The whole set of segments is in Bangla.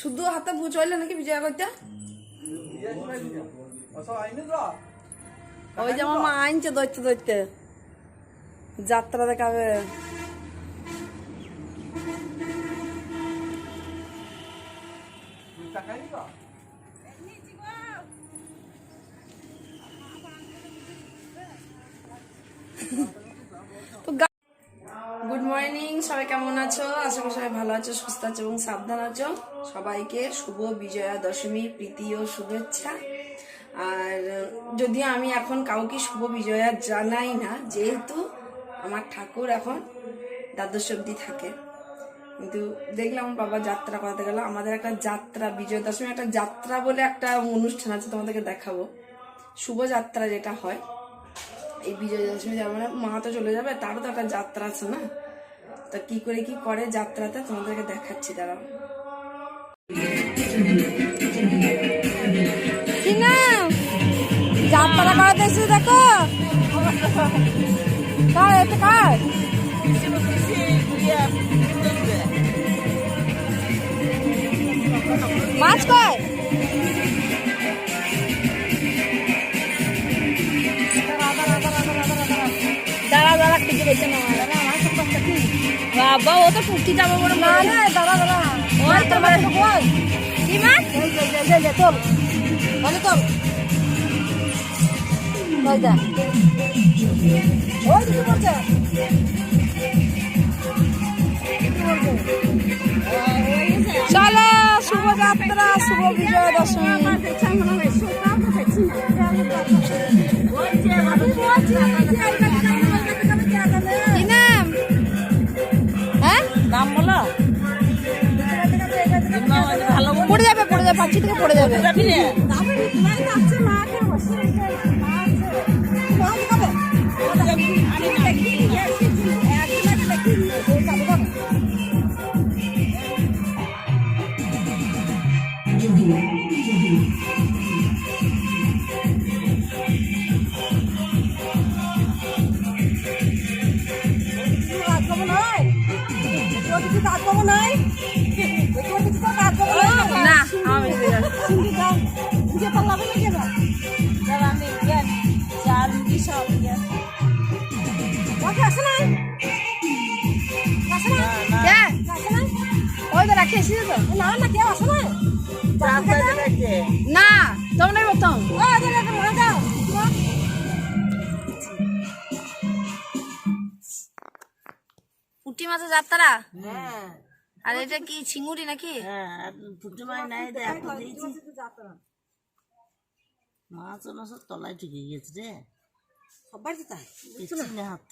শুধু হাতে বুঝাইলে নাকি বিজয় করতে ওই যে আমার মা আনছে দৈত্য দৈত্য যাত্রা দেখাবে। তো আশা করি সবাই ভালো আছো, সুস্থ আছো এবং সাবধান আছো? সবাইকে শুভ বিজয়া দশমী প্রীতি ও শুভেচ্ছা। আর যদিও আমি এখন কাউকে শুভ বিজয়া জানাই না, যেহেতু আমার ঠাকুর এখন দ্বাদশ অব্দি থাকে। কিন্তু দেখলাম বাবা যাত্রা করাতে গেল। আমাদের একটা যাত্রা বিজয় দশমী একটা যাত্রা বলে একটা অনুষ্ঠান আছে, তোমাদেরকে দেখাবো। শুভ যাত্রা যেটা হয়, এই বিজয় দশমী যেমন মা তো চলে যাবে, তারও তো একটা যাত্রা আছে না? তা কি করে কি করে যাত্রাতে তোমাদেরকে দেখাচ্ছি, দাঁড়াও। যাত্রা করাতে এসে দেখো? কার এটা কার মাছ কয়? দাঁড়া দাঁড়া কিছু বেছে না। বাবা ও তো টুকটি যাব বলে না না দাঁড়া দাঁড়া ওই তো বল কি তোল বলে তোল ওই দা ওই কিছু বলছে? চলো শুভযাত্রা শুভ বিজয় দশমী। পাখি থেকে পড়ে যাবে। না তোমরা প্রথম পুটি মাছের যাত্রা হ্যাঁ। আর এটা কি চিংড়ি নাকি? হ্যাঁ মাছ ওনা সব তলায় ঢুকে গেছে রে। সবার তো তাই না। হাত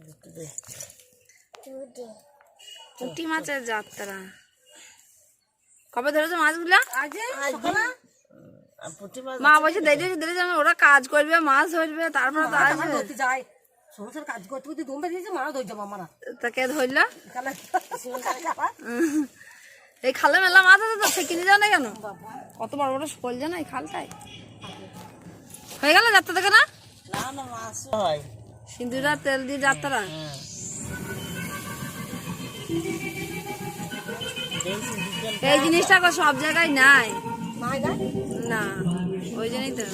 দেখতে দে। পুটি মাছের যাত্রা। কবে ধরেছো মাছগুলা? আর মা বলছে দেরি হয়েছে, দেরি হয়েছে, ওরা কাজ করবে মাছ ধরবে তারপরে তো আসবে। যায়। সংসার কাজ করতে করতে দমবে দিয়েছে মারা ধরে যাব আমরা তাকে ধরলো? এই খালে মেলা মাছ আছে তো সে কিনে যাও না কেন? কত বড় বড় শোল জানো এই খালটায়? হয়ে গেল যাত্রা দেখে না? না না মাছ হয়। সিন্দুরা তেল দিয়ে যাত্রা? হ্যাঁ বিজ্ঞান এই জিনিসটা সব জায়গায় নাই। না ওই জন্যই তো।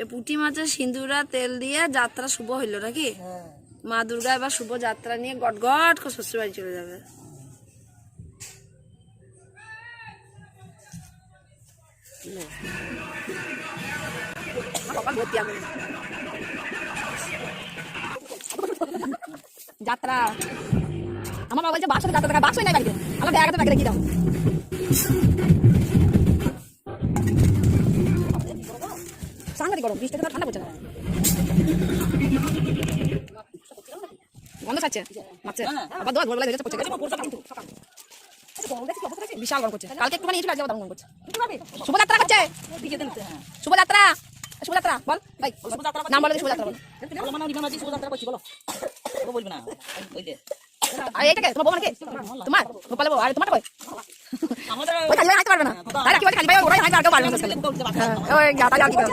এই পুঁটি মাছের সিন্দুরা তেল দিয়ে যাত্রা শুভ হইল নাকি? হ্যাঁ। মা দুর্গা এবার শুভ যাত্রা নিয়ে গট গট করে শ্বশুর বাড়ি চলে যাবে। যাত্রা। আমার বাবা বলছে বাক্স যাত্রা দেখা বাক্সই নাই বাড়িতে। আমার ব্যাগ আছে ব্যাগে রেখে দাও। সাংঘাতিক গরম বৃষ্টিতে ঠান্ডা পড়ছে না। গন্ধ ছাড়ছে? মাছের আবার দোয়া ভোরবেলা দেখেছে পড়ছে বিশাল গরম করছে। কালকে একটুখানি এসেছিল আজকে আবার করছে। শুভযাত্রা করছে শুভযাত্রা। শুভযাত্রা বল। ভাই নাম বলে শুভযাত্রা বল। মানে রিমা শুভযাত্রা করছি বলো। ও না। ওই আর তোমার বউ নাকি তোমার? গোপাল বউ আর তোমারটা কই? আমাদের ওই খালি হাঁটতে পারবে না। তারা কি বলে খালি ভাই ওরাই হাঁটতে আর পারবে না ওই গাতা আর কি করে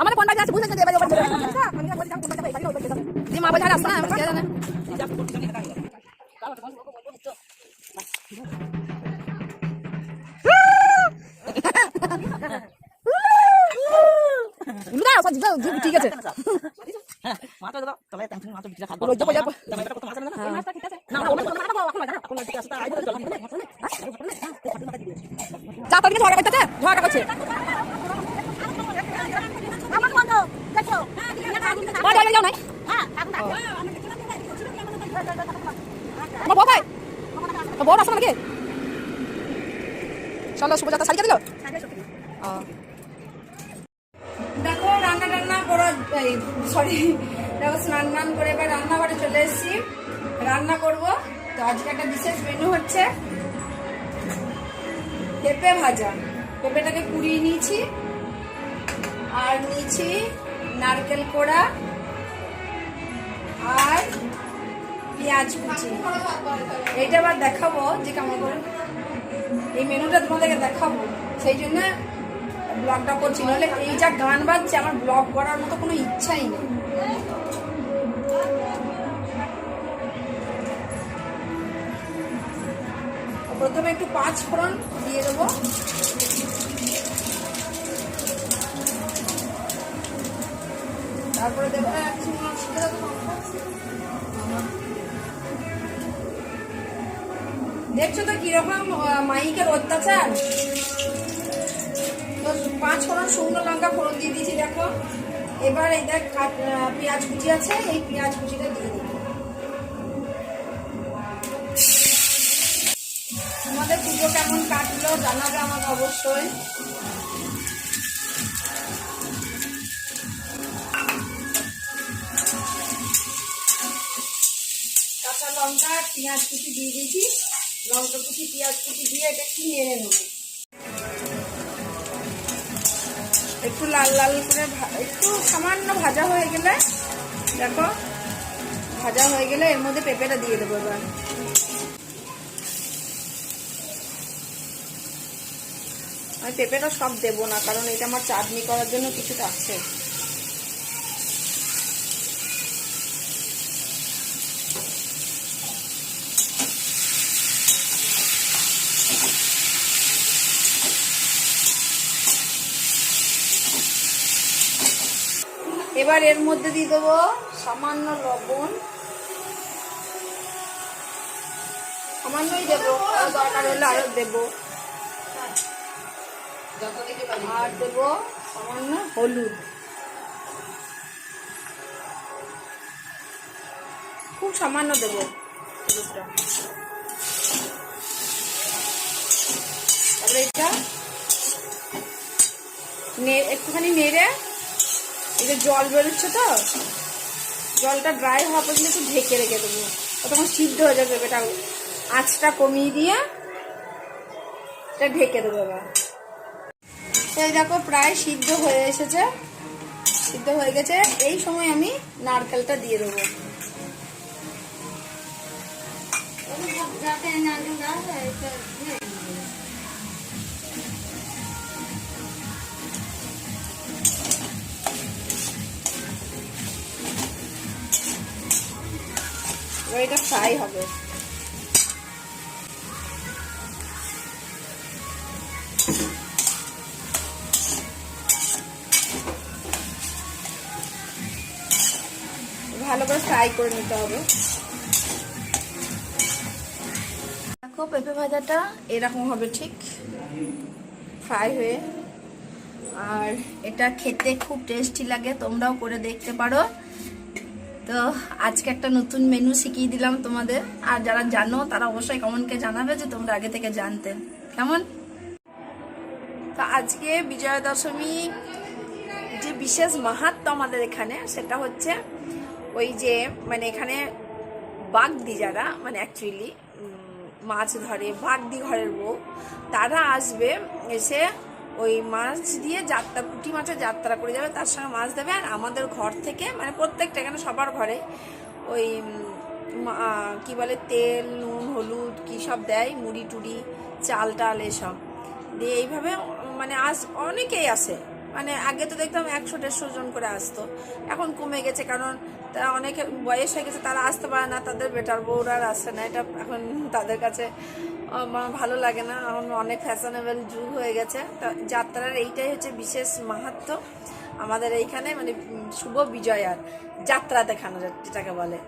আমাদের ফোন বাজে আছে বুঝেছে যে এবারে ওপর চলে যাবে। বলছে আসছে না? কে জানে? ঠিক আছে হ্যাঁ মাছ দাও তবে তুমি মাছ বিক্রি খাব ওই যাব, যাব। তুমি এটা কত মাছ না না না ওটা মাছ দাও এখন এখন ঠিক আছে তাই চল চা তার ঝগড়া করতেছে ঝগড়া করছে ও, যাও, যাও, যাও, নাই। আমার বউ ভাই বউ আসছে নাকি চলো শুভযাত্রা শাড়ি দিল রান্না টান্না করা সরি দেখো স্নান টান করে এবার রান্নাঘরে চলে এসেছি। রান্না করব। তো আজকে একটা বিশেষ মেনু হচ্ছে পেঁপে ভাজা। পেঁপেটাকে পুড়িয়ে নিয়েছি। আর নিয়েছি নারকেল কোড়া আর পেঁয়াজ কুচি। এইটা আবার দেখাবো যে কেমন করে। এই মেনুটা তোমাদেরকে দেখাবো। সেই জন্য ব্লগটা করছি নাহলে এই যা গান বাজছে, আমার ব্লগ করার মতো কোনো ইচ্ছাই নেই। প্রথমে একটু পাঁচ ফোড়ন দিয়ে দেবো। তারপরে দেবো হ্যাঁ। দেখছ তো কীরকম মাইকের অত্যাচার? পাঁচ ফোড়ন শুকনো লঙ্কা ফোড়ন দিয়ে দিয়েছি, দেখো। এবার এই দেখ পেঁয়াজ কুচি আছে, এই পেঁয়াজ কুচিটা দিয়ে দিই তোমাদের পুজো কেমন কাটলো জানাবে আমাকে অবশ্যই। কাঁচা লঙ্কা, পেঁয়াজ কুচি দিয়ে দিয়েছি। লঙ্কা কুচি, পেঁয়াজ কুচি দিয়ে এটা একটু নেড়ে নেব? একটু লাল লাল করে একটু সামান্য ভাজা হয়ে গেলে, দেখো, ভাজা হয়ে গেলে এর মধ্যে পেঁপেটা দিয়ে দেবো এবার। আমি পেঁপেটা সব দেবো না, কারণ এটা আমার চাটনি করার জন্য কিছুটা আছে এবার এর মধ্যে দিয়ে দেবো সামান্য লবণ। সামান্যই দেবো দরকার হলে আরও দেবো। আর দেবো সামান্য হলুদ। খুব সামান্য দেবো হলুদটা। তারপরে এটা একটুখানি নেড়ে যে জল বেরোচ্ছে তো। জলটা ড্রাই হওয়া পর্যন্ত একটু ঢেকে রেখে দেবো। তখন সিদ্ধ হয়ে যাবে পেঁপেটা আঁচটা কমিয়ে দিয়ে এটা ঢেকে দেবো এবার। এই দেখো, প্রায় সিদ্ধ হয়ে এসেছে। সিদ্ধ হয়ে গেছে। এই সময় আমি নারকেলটা দিয়ে দেবো। এবার এটা ফ্রাই হবে। ভালো করে ফ্রাই করে নিতে হবে। দেখো, পেঁপে ভাজাটা এরকম হবে ঠিক। ফ্রাই হয়ে। আর এটা খেতে খুব টেস্টি লাগে, তোমরাও করে দেখতে পারো। তো আজকে একটা নতুন মেনু শিখিয়ে দিলাম তোমাদের। আর যারা জানো, তারা অবশ্যই কমনকে জানাবে যে তোমরা আগে থেকে জানতে। কেমন? তো আজকে বিজয়া দশমী যে বিশেষ মাহাত্ম আমাদের এখানে, সেটা হচ্ছে ওই যে মানে এখানে বাগদি যারা মানে অ্যাকচুয়ালি মাছ ধরে, বাগদি ঘরের বউ, তারা আসবে এসে ওই মাছ দিয়ে যাত্রা, পুঁটি মাছের যাত্রা করে যাবে, তার সঙ্গে মাছ দেবে আর আমাদের ঘর থেকে মানে প্রত্যেকটা এখানে সবার ঘরে ওই কি বলে, তেল, নুন, হলুদ, কী সব দেয়, মুড়ি টুড়ি, চাল টাল এসব। দিয়ে এইভাবে মানে আজ অনেকেই আসে মানে আগে তো দেখতাম একশো, দেড়শো জন করে আসতো। এখন কমে গেছে কারণ তারা অনেক বয়স হয়ে গেছে, তারা আসতে পারে না, তাদের বেটার বউরা আর আসে না। এটা এখন তাদের কাছে ভালো লাগে না। এখন অনেক ফ্যাশনেবল যুগ হয়ে গেছে। তা যাত্রার এইটাই হচ্ছে বিশেষ মাহাত্ম। আমাদের এইখানে মানে শুভ বিজয়ার যাত্রা দেখানো যেটাকে বলে।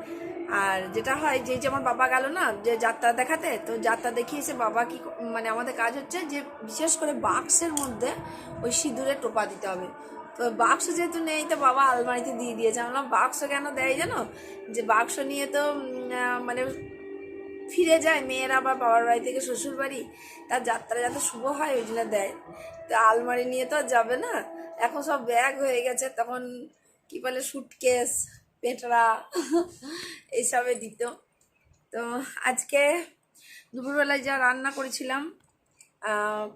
আর যেটা হয় যে যে আমার বাবা গেল না, যে যাত্রা দেখাতে, তো যাত্রা দেখিয়েছে বাবা কি মানে আমাদের কাজ হচ্ছে যে, বিশেষ করে বাক্সের মধ্যে ওই সিঁদুরে টোপা দিতে হবে। তো বাক্স যেহেতু নেই, তো বাবা আলমারিতে দিয়ে দিয়েছে। আমরা বাক্স কেন দেয় জানো? যে বাক্স নিয়ে তো মানে ফিরে যায় মেয়েরা আবার বাবার বাড়ি থেকে শ্বশুর বাড়ি। তার যাত্রা যাতে শুভ হয়, ওই জন্য দেয়। তো আলমারি নিয়ে তো যাবে না। এখন সব ব্যাগ হয়ে গেছে, তখন কি বলে সুটকেস পেটরা এইসবে দিত। তো আজকে দুপুরবেলায় যা রান্না করেছিলাম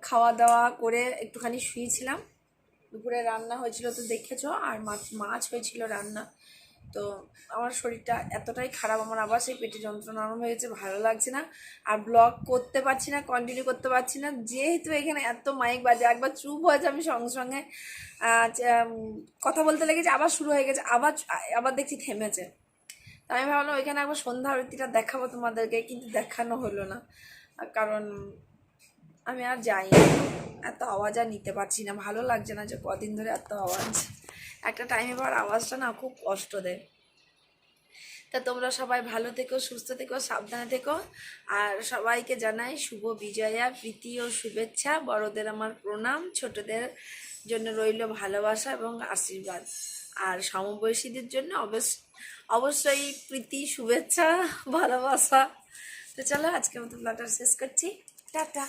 খাওয়া দাওয়া করে একটুখানি শুয়েছিলাম। দুপুরে রান্না হয়েছিল তো দেখেছ, আর মাছ মাছ হয়েছিল রান্না। তো আমার শরীরটা এতটাই খারাপ, আমার আবার সেই পেটে যন্ত্রণা আরম্ভ হয়েছে, ভালো লাগছে না। আর ব্লগ করতে পারছি না কন্টিনিউ করতে পারছি না। যেহেতু এখানে এত মাইক বাজে, একবার চুপ হয়েছে আমি সঙ্গে সঙ্গে। কথা বলতে লেগেছে, আবার শুরু হয়ে গেছে, আবার আবার দেখছি থেমেছে। তো আমি ভাবলাম ওইখানে একবার সন্ধ্যা আরতিটা দেখাবো তোমাদেরকে, কিন্তু দেখানো হলো না। কারণ আমি আর যাই এত আওয়াজ আর নিতে পারছি না, ভালো লাগছে না যে কদিন ধরে এত আওয়াজ। একটা টাইমে পর আওয়াজটা না খুব কষ্ট দেয়। তা তোমরা সবাই ভালো থেকো, সুস্থ থেকো, সাবধানে থেকো। আর সবাইকে জানাই শুভ বিজয়া, প্রীতি ও শুভেচ্ছা। বড়দের আমার প্রণাম, ছোটদের জন্য রইল ভালোবাসা এবং আশীর্বাদ। আর সমবয়সীদের জন্য অবশ্য অবশ্যই প্রীতি, শুভেচ্ছা, ভালোবাসা। তো চলো আজকের মতো ব্লগটা শেষ করছি। টাটা।